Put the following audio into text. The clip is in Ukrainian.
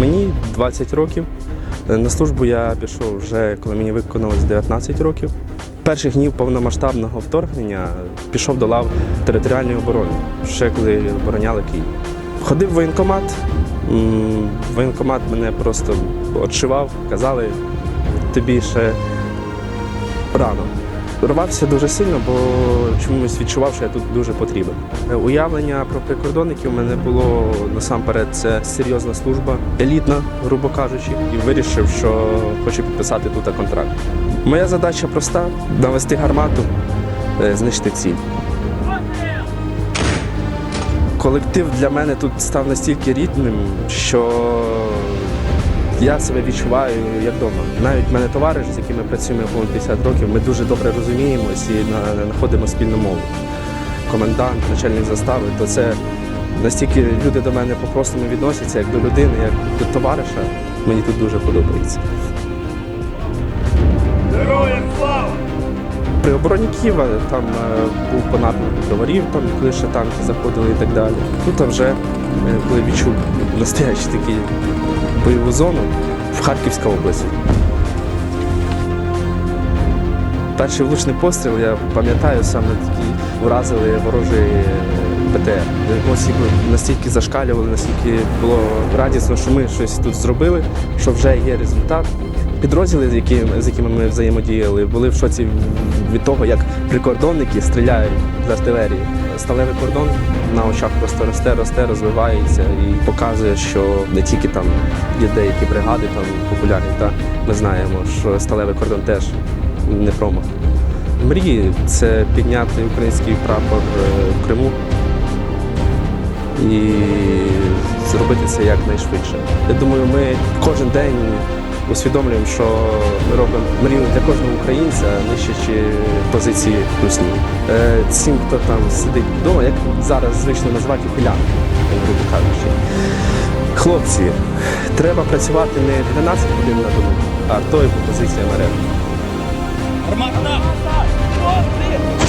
Мені 20 років. На службу я пішов вже, коли мені виконалось 19 років. Перших днів повномасштабного вторгнення пішов до лав територіальної оборони, ще коли обороняли Київ. Ходив в воєнкомат. Воєнкомат мене просто отшивав, казали, тобі ще рано. Рвався дуже сильно, бо чомусь відчував, що я тут дуже потрібен. Е, Уявлення про прикордонників у мене було насамперед це серйозна служба, елітна, грубо кажучи, і вирішив, що хочу підписати тут контракт. Моя задача проста навести гармату, е, знищити ціль. Колектив для мене тут став настільки рідним, що я себе відчуваю як вдома. Навіть в мене товариш, з яким ми працюємо по 50 років, ми дуже добре розуміємось і знаходимо спільну мову. Комендант, начальник застави, то це настільки люди до мене по-простому відносяться, як до людини, як до товариша. Мені тут дуже подобається. Обороні там е, був по напрямку броварів, там, коли ще танки заходили і так далі. Тут вже е, коли відчув настоящу таку бойову зону в Харківська область. Перший влучний постріл, я пам'ятаю, саме такі вразили ворожий е, БТР. Емоції настільки зашкалювали, настільки було радісно, що ми щось тут зробили, що вже є результат. Підрозділи, якими, з якими ми взаємодіяли, були в шоці від того, як прикордонники стріляють з артилерії. Сталевий кордон на очах просто росте, росте, розвивається і показує, що не тільки там є деякі бригади там популярні, та ми знаємо, що сталевий кордон теж не промах. Мрії це підняти український прапор е, в Криму і зробити це якнайшвидше. Я думаю, ми кожен день усвідомлюємо, що ми робимо мрію для кожного українця, нищачи позиції русні. Е, Цим, хто там сидить вдома, як зараз звично називати ухилян, грубо кажучи. Хлопці, треба працювати не 12 годин на добу, а тою позиція на реп. Гармата! Хлопці!